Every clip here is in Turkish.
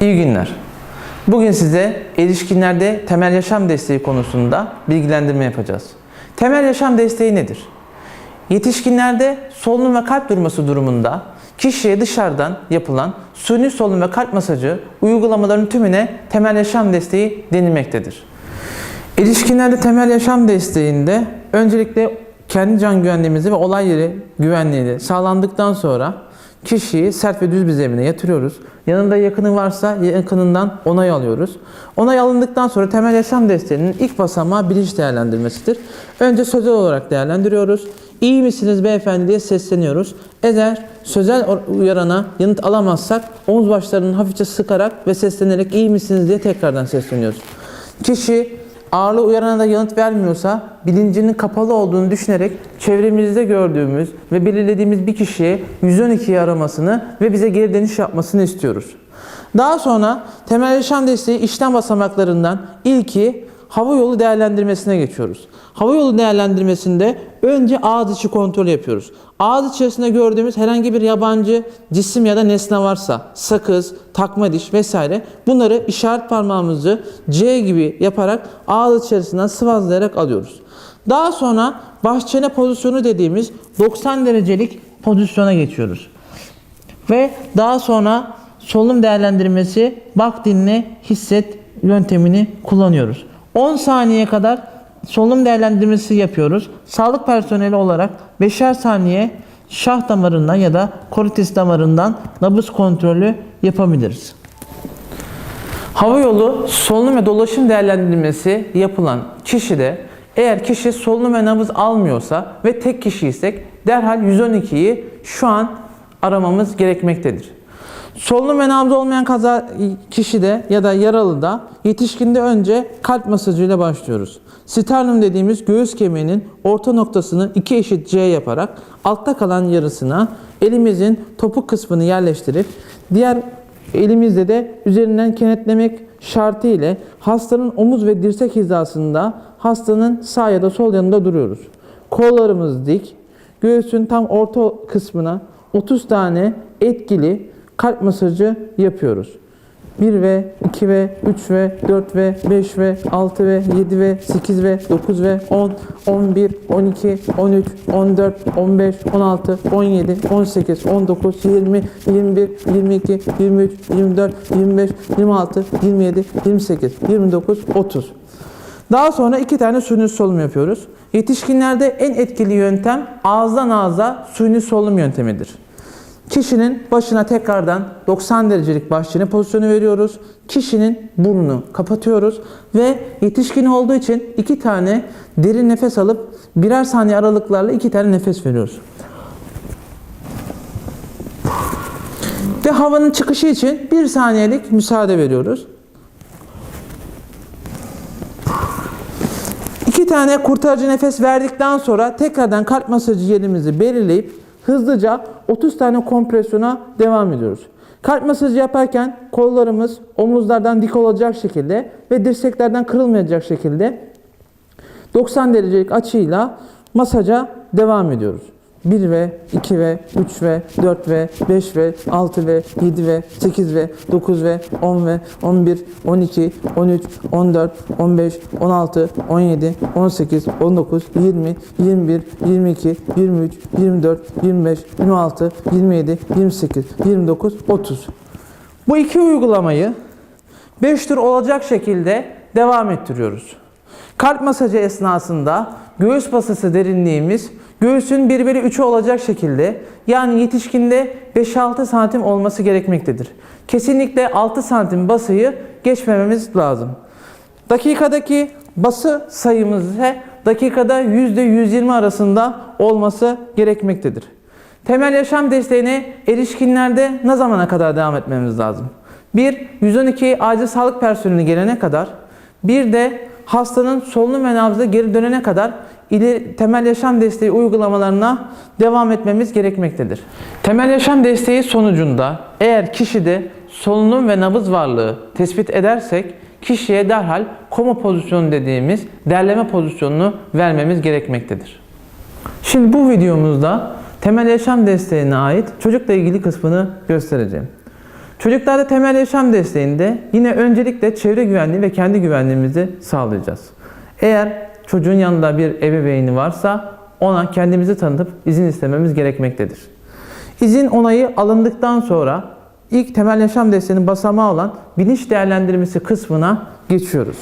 İyi günler. Bugün size erişkinlerde temel yaşam desteği konusunda bilgilendirme yapacağız. Temel yaşam desteği nedir? Yetişkinlerde solunum ve kalp durması durumunda kişiye dışarıdan yapılan suni solunum ve kalp masajı uygulamaların tümüne temel yaşam desteği denilmektedir. Erişkinlerde temel yaşam desteğinde öncelikle kendi can güvenliğimizi ve olay yeri güvenliğini sağlandıktan sonra kişiyi sert ve düz bir zemine yatırıyoruz. Yanında yakını varsa yakınından onay alıyoruz. Onay alındıktan sonra temel yaşam desteğinin ilk basamağı bilinç değerlendirmesidir. Önce sözel olarak değerlendiriyoruz. İyi misiniz beyefendi diye sesleniyoruz. Eğer sözel uyarana yanıt alamazsak omuz başlarını hafifçe sıkarak ve seslenerek iyi misiniz diye tekrardan sesleniyoruz. Kişi ağırlığı uyarana da yanıt vermiyorsa bilincinin kapalı olduğunu düşünerek çevremizde gördüğümüz ve belirlediğimiz bir kişiye 112'yi aramasını ve bize geri dönüş yapmasını istiyoruz. Daha sonra temel yaşam desteği işlem basamaklarından ilki hava yolu değerlendirmesine geçiyoruz. Hava yolu değerlendirmesinde önce ağız içi kontrol yapıyoruz. Ağız içerisinde gördüğümüz herhangi bir yabancı cisim ya da nesne varsa sakız, takma diş vesaire bunları işaret parmağımızı C gibi yaparak ağız içerisinden sıvazlayarak alıyoruz. Daha sonra baş çene pozisyonu dediğimiz 90 derecelik pozisyona geçiyoruz. Ve daha sonra solunum değerlendirmesi bak dinle hisset yöntemini kullanıyoruz. 10 saniye kadar solunum değerlendirmesi yapıyoruz. Sağlık personeli olarak 5'er saniye şah damarından ya da koritis damarından nabız kontrolü yapabiliriz. Hava yolu solunum ve dolaşım değerlendirmesi yapılan kişide eğer kişi solunum ve nabız almıyorsa ve tek kişiysek derhal 112'yi şu an aramamız gerekmektedir. Solunum ve nabız olmayan kaza kişide ya da yaralıda yetişkinde önce kalp masajıyla başlıyoruz. Sternum dediğimiz göğüs kemiğinin orta noktasını iki eşit C yaparak altta kalan yarısına elimizin topuk kısmını yerleştirip diğer elimizde de üzerinden kenetlemek şartı ile hastanın omuz ve dirsek hizasında hastanın sağ ya da sol yanında duruyoruz. Kollarımız dik, göğsün tam orta kısmına 30 tane etkili kalp masajı yapıyoruz. 1 ve 2 ve 3 ve 4 ve 5 ve 6 ve 7 ve 8 ve 9 ve 10, 11, 12, 13, 14, 15, 16, 17, 18, 19, 20, 21, 22, 23, 24, 25, 26, 27, 28, 29, 30. Daha sonra iki tane suni solunum yapıyoruz. Yetişkinlerde en etkili yöntem ağızdan ağza suni solunum yöntemidir. Kişinin başına tekrardan 90 derecelik baş çene pozisyonu veriyoruz. Kişinin burnunu kapatıyoruz ve yetişkin olduğu için iki tane derin nefes alıp birer saniye aralıklarla iki tane nefes veriyoruz. Ve havanın çıkışı için bir saniyelik müsaade veriyoruz. İki tane kurtarıcı nefes verdikten sonra tekrardan kalp masajı yerimizi belirleyip hızlıca 30 tane kompresyona devam ediyoruz. Kalp masajı yaparken kollarımız omuzlardan dik olacak şekilde ve dirseklerden kırılmayacak şekilde 90 derecelik açıyla masaja devam ediyoruz. 1 ve 2 ve 3 ve 4 ve 5 ve 6 ve 7 ve 8 ve 9 ve 10 ve 11, 12, 13, 14, 15, 16, 17, 18, 19, 20, 21, 22, 23, 24, 25, 26, 27, 28, 29, 30. Bu iki uygulamayı 5 tur olacak şekilde devam ettiriyoruz. Kalp masajı esnasında göğüs basısı derinliğimiz göğsün 1 bölü 3'ü olacak şekilde yani yetişkinde 5-6 santim olması gerekmektedir. Kesinlikle 6 santim basıyı geçmememiz lazım. Dakikadaki bası sayımız ise dakikada %120 arasında olması gerekmektedir. Temel yaşam desteğine erişkinlerde ne zamana kadar devam etmemiz lazım? 1. 112 acil sağlık personeli gelene kadar. Bir de hastanın solunum ve nabzı geri dönene kadar ileri temel yaşam desteği uygulamalarına devam etmemiz gerekmektedir. Temel yaşam desteği sonucunda eğer kişide solunum ve nabız varlığı tespit edersek kişiye derhal koma pozisyonu dediğimiz derleme pozisyonunu vermemiz gerekmektedir. Şimdi bu videomuzda temel yaşam desteğine ait çocukla ilgili kısmını göstereceğim. Çocuklarda temel yaşam desteğinde yine öncelikle çevre güvenliği ve kendi güvenliğimizi sağlayacağız. Eğer çocuğun yanında bir ebeveyni varsa ona kendimizi tanıtıp izin istememiz gerekmektedir. İzin onayı alındıktan sonra ilk temel yaşam desteğinin basamağı olan bilinç değerlendirmesi kısmına geçiyoruz.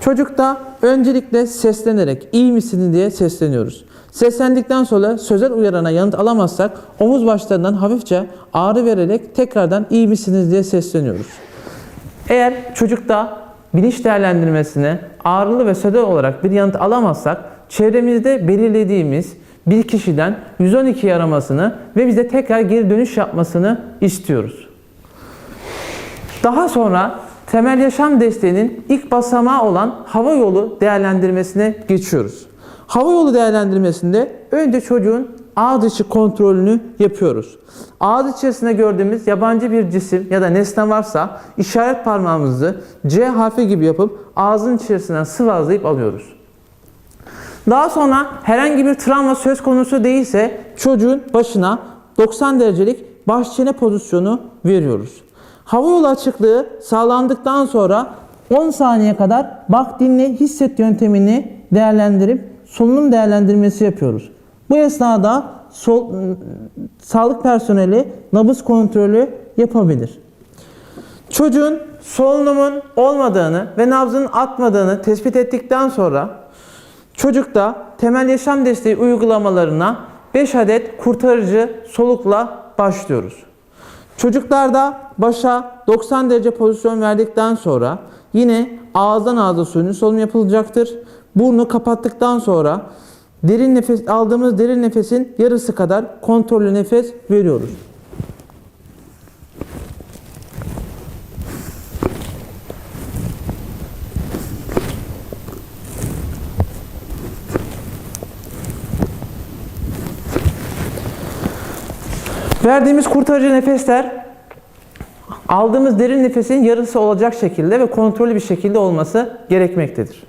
Çocukta öncelikle seslenerek iyi misiniz diye sesleniyoruz. Seslendikten sonra sözel uyarana yanıt alamazsak omuz başlarından hafifçe ağrı vererek tekrardan iyi misiniz diye sesleniyoruz. Eğer çocukta bilinç değerlendirmesine ağrılı ve sözel olarak bir yanıt alamazsak çevremizde belirlediğimiz bir kişiden 112 aramasını ve bize tekrar geri dönüş yapmasını istiyoruz. Daha sonra temel yaşam desteğinin ilk basamağı olan hava yolu değerlendirmesine geçiyoruz. Hava yolu değerlendirmesinde önce çocuğun ağız içi kontrolünü yapıyoruz. Ağız içerisinde gördüğümüz yabancı bir cisim ya da nesne varsa işaret parmağımızı C harfi gibi yapıp ağzın içerisinden sıvazlayıp alıyoruz. Daha sonra herhangi bir travma söz konusu değilse çocuğun başına 90 derecelik baş çene pozisyonu veriyoruz. Hava yolu açıklığı sağlandıktan sonra 10 saniye kadar bak dinle hisset yöntemini değerlendirip solunum değerlendirmesi yapıyoruz. Bu esnada sol, sağlık personeli nabız kontrolü yapabilir. Çocuğun solunumun olmadığını ve nabzının atmadığını tespit ettikten sonra çocukta temel yaşam desteği uygulamalarına 5 adet kurtarıcı solukla başlıyoruz. Çocuklarda başa 90 derece pozisyon verdikten sonra yine ağızdan ağza suyunu solunum yapılacaktır. Burnu kapattıktan sonra derin nefes aldığımız derin nefesin yarısı kadar kontrollü nefes veriyoruz. Verdiğimiz kurtarıcı nefesler aldığımız derin nefesin yarısı olacak şekilde ve kontrollü bir şekilde olması gerekmektedir.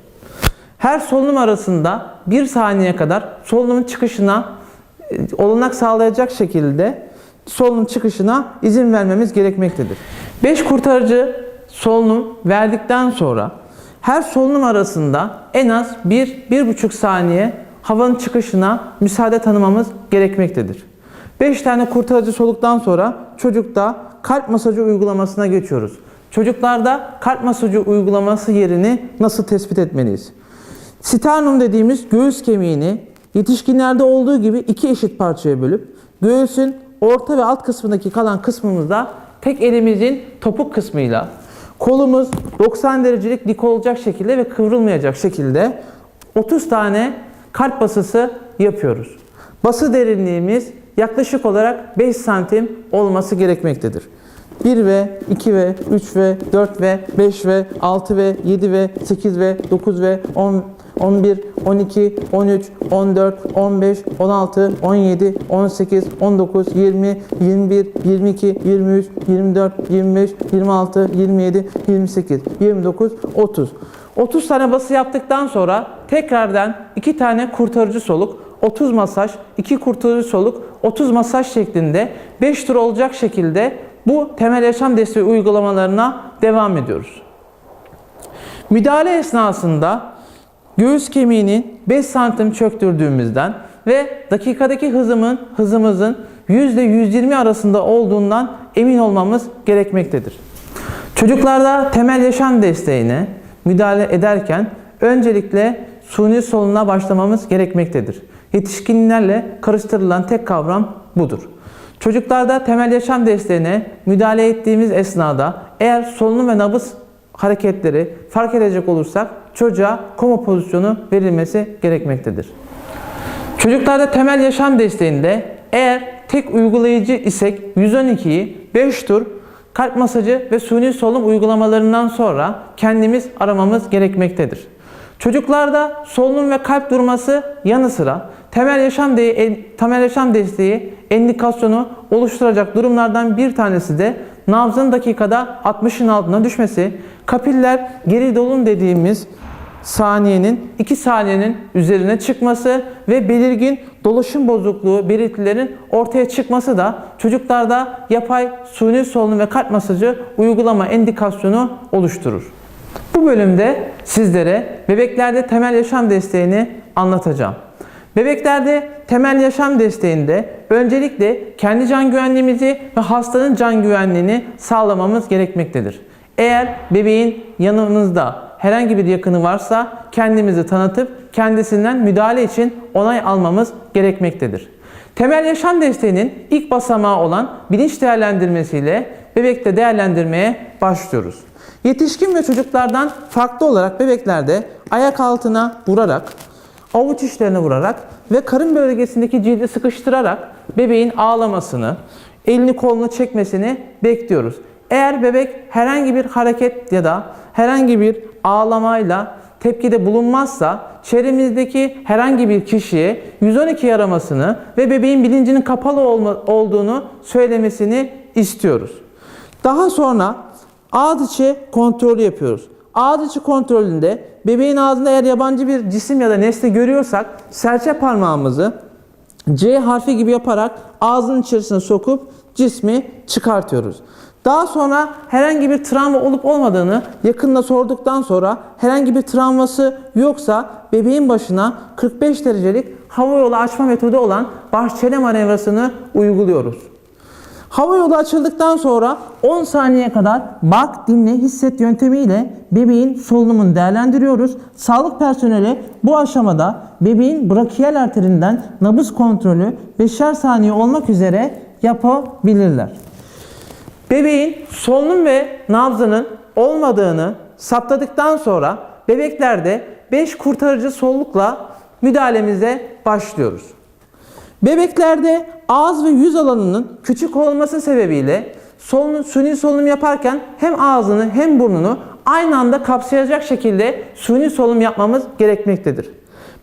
Her solunum arasında bir saniye kadar solunumun çıkışına e, olanak sağlayacak şekilde solunum çıkışına izin vermemiz gerekmektedir. 5 kurtarıcı solunum verdikten sonra her solunum arasında en az 1-1,5 saniye havanın çıkışına müsaade tanımamız gerekmektedir. 5 tane kurtarıcı soluktan sonra çocukta kalp masajı uygulamasına geçiyoruz. Çocuklarda kalp masajı uygulaması yerini nasıl tespit etmeliyiz? Sternum dediğimiz göğüs kemiğini yetişkinlerde olduğu gibi iki eşit parçaya bölüp göğüsün orta ve alt kısmındaki kalan kısmımızda tek elimizin topuk kısmıyla kolumuz 90 derecelik dik olacak şekilde ve kıvrılmayacak şekilde 30 tane kalp basısı yapıyoruz. Bası derinliğimiz yaklaşık olarak 5 santim olması gerekmektedir. 1 ve 2 ve 3 ve 4 ve 5 ve 6 ve 7 ve 8 ve 9 ve 10 11, 12, 13, 14, 15, 16, 17, 18, 19, 20, 21, 22, 23, 24, 25, 26, 27, 28, 29, 30. 30 tane bası yaptıktan sonra tekrardan 2 tane kurtarıcı soluk, 30 masaj, 2 kurtarıcı soluk, 30 masaj şeklinde 5 tur olacak şekilde bu temel yaşam desteği uygulamalarına devam ediyoruz. Müdahale esnasında göğüs kemiğini 5 santim çöktürdüğümüzden ve dakikadaki hızımın, hızımızın %120 arasında olduğundan emin olmamız gerekmektedir. Çocuklarda temel yaşam desteğine müdahale ederken öncelikle suni solunuma başlamamız gerekmektedir. Yetişkinlerle karıştırılan tek kavram budur. Çocuklarda temel yaşam desteğine müdahale ettiğimiz esnada eğer solunum ve nabız hareketleri fark edecek olursak çocuğa koma pozisyonu verilmesi gerekmektedir. Çocuklarda temel yaşam desteğinde eğer tek uygulayıcı isek 112'yi 5 tur kalp masajı ve suni solunum uygulamalarından sonra kendimiz aramamız gerekmektedir. Çocuklarda solunum ve kalp durması yanı sıra temel yaşam, de temel yaşam desteği endikasyonu oluşturacak durumlardan bir tanesi de nabzın dakikada 60'ın altına düşmesi, kapiller geri dolum dediğimiz saniyenin 2 saniyenin üzerine çıkması ve belirgin dolaşım bozukluğu belirtilerin ortaya çıkması da çocuklarda yapay suni solunum ve kalp masajı uygulama endikasyonu oluşturur. Bu bölümde sizlere bebeklerde temel yaşam desteğini anlatacağım. Bebeklerde temel yaşam desteğinde öncelikle kendi can güvenliğimizi ve hastanın can güvenliğini sağlamamız gerekmektedir. Eğer bebeğin yanımızda herhangi bir yakını varsa kendimizi tanıtıp kendisinden müdahale için onay almamız gerekmektedir. Temel yaşam desteğinin ilk basamağı olan bilinç değerlendirmesiyle bebekte değerlendirmeye başlıyoruz. Yetişkin ve çocuklardan farklı olarak bebeklerde ayak altına vurarak, avuç içlerine vurarak ve karın bölgesindeki cildi sıkıştırarak bebeğin ağlamasını, elini kolunu çekmesini bekliyoruz. Eğer bebek herhangi bir hareket ya da herhangi bir ağlamayla tepkide bulunmazsa çevremizdeki herhangi bir kişiye 112 aramasını ve bebeğin bilincinin kapalı olduğunu söylemesini istiyoruz. Daha sonra ağız içi kontrolü yapıyoruz. Ağız içi kontrolünde bebeğin ağzında eğer yabancı bir cisim ya da nesne görüyorsak serçe parmağımızı C harfi gibi yaparak ağzın içerisine sokup cismi çıkartıyoruz. Daha sonra herhangi bir travma olup olmadığını yakında sorduktan sonra herhangi bir travması yoksa bebeğin başına 45 derecelik hava yolu açma metodu olan bahçeli manevrasını uyguluyoruz. Hava yolu açıldıktan sonra 10 saniye kadar bak, dinle, hisset yöntemiyle bebeğin solunumunu değerlendiriyoruz. Sağlık personeli bu aşamada bebeğin brakiyel arterinden nabız kontrolü 5'er saniye olmak üzere yapabilirler. Bebeğin solunum ve nabzının olmadığını saptadıktan sonra bebeklerde 5 kurtarıcı sollukla müdahalemize başlıyoruz. Bebeklerde ağız ve yüz alanının küçük olması sebebiyle solunum, suni solunum yaparken hem ağzını hem burnunu aynı anda kapsayacak şekilde suni solunum yapmamız gerekmektedir.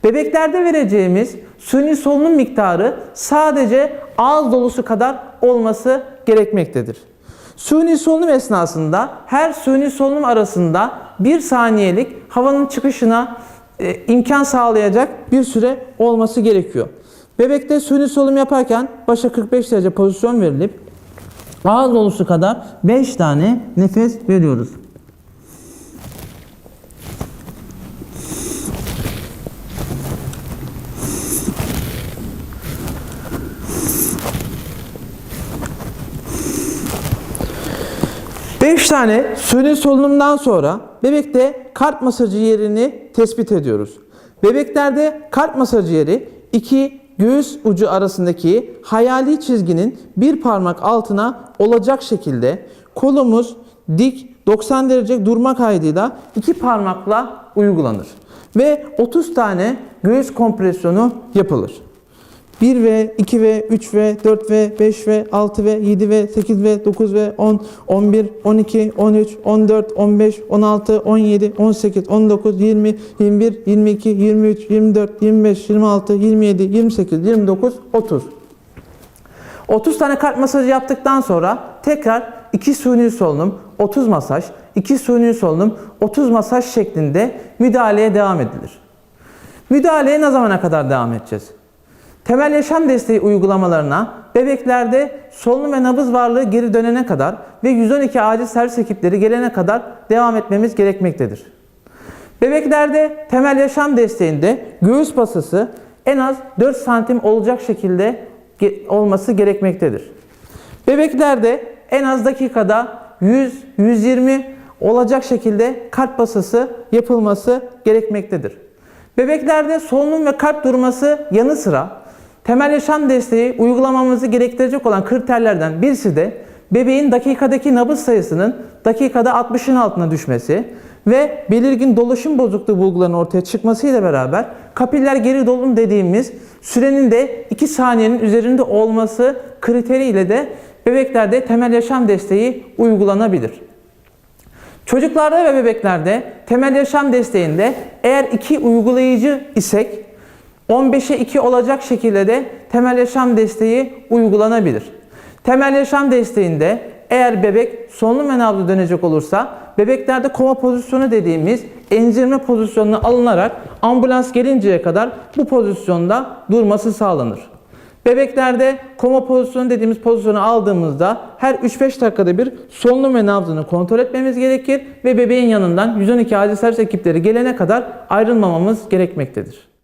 Bebeklerde vereceğimiz suni solunum miktarı sadece ağız dolusu kadar olması gerekmektedir. Suni solunum esnasında her suni solunum arasında bir saniyelik havanın çıkışına e, imkan sağlayacak bir süre olması gerekiyor. Bebekte suni solunum yaparken başa 45 derece pozisyon verilip ağız dolusu kadar 5 tane nefes veriyoruz. Beş tane suni solunumdan sonra bebekte kalp masajı yerini tespit ediyoruz. Bebeklerde kalp masajı yeri iki göğüs ucu arasındaki hayali çizginin bir parmak altına olacak şekilde kolumuz dik 90 derece durma kaydıyla iki parmakla uygulanır. Ve 30 tane göğüs kompresyonu yapılır. 1 ve 2 ve 3 ve 4 ve 5 ve 6 ve 7 ve 8 ve 9 ve 10, 11, 12, 13, 14, 15, 16, 17, 18, 19, 20, 21, 22, 23, 24, 25, 26, 27, 28, 29, 30. 30 tane kalp masajı yaptıktan sonra tekrar 2 suni solunum, 30 masaj, 2 suni solunum, 30 masaj şeklinde müdahaleye devam edilir. Müdahaleye ne zamana kadar devam edeceğiz? Temel yaşam desteği uygulamalarına bebeklerde solunum ve nabız varlığı geri dönene kadar ve 112 acil servis ekipleri gelene kadar devam etmemiz gerekmektedir. Bebeklerde temel yaşam desteğinde göğüs basısı en az 4 santim olacak şekilde olması gerekmektedir. Bebeklerde en az dakikada 100-120 olacak şekilde kalp basısı yapılması gerekmektedir. Bebeklerde solunum ve kalp durması yanı sıra temel yaşam desteği uygulamamızı gerektirecek olan kriterlerden birisi de bebeğin dakikadaki nabız sayısının dakikada 60'ın altına düşmesi ve belirgin dolaşım bozukluğu bulgularının ortaya çıkmasıyla beraber kapiller geri dolum dediğimiz sürenin de 2 saniyenin üzerinde olması kriteriyle de bebeklerde temel yaşam desteği uygulanabilir. Çocuklarda ve bebeklerde temel yaşam desteğinde eğer iki uygulayıcı isek 15'e 2 olacak şekilde de temel yaşam desteği uygulanabilir. Temel yaşam desteğinde eğer bebek solunum ve nabzı dönecek olursa bebeklerde koma pozisyonu dediğimiz emzirme pozisyonuna alınarak ambulans gelinceye kadar bu pozisyonda durması sağlanır. Bebeklerde koma pozisyonu dediğimiz pozisyonu aldığımızda her 3-5 dakikada bir solunum ve nabzını kontrol etmemiz gerekir ve bebeğin yanından 112 acil servis ekipleri gelene kadar ayrılmamamız gerekmektedir.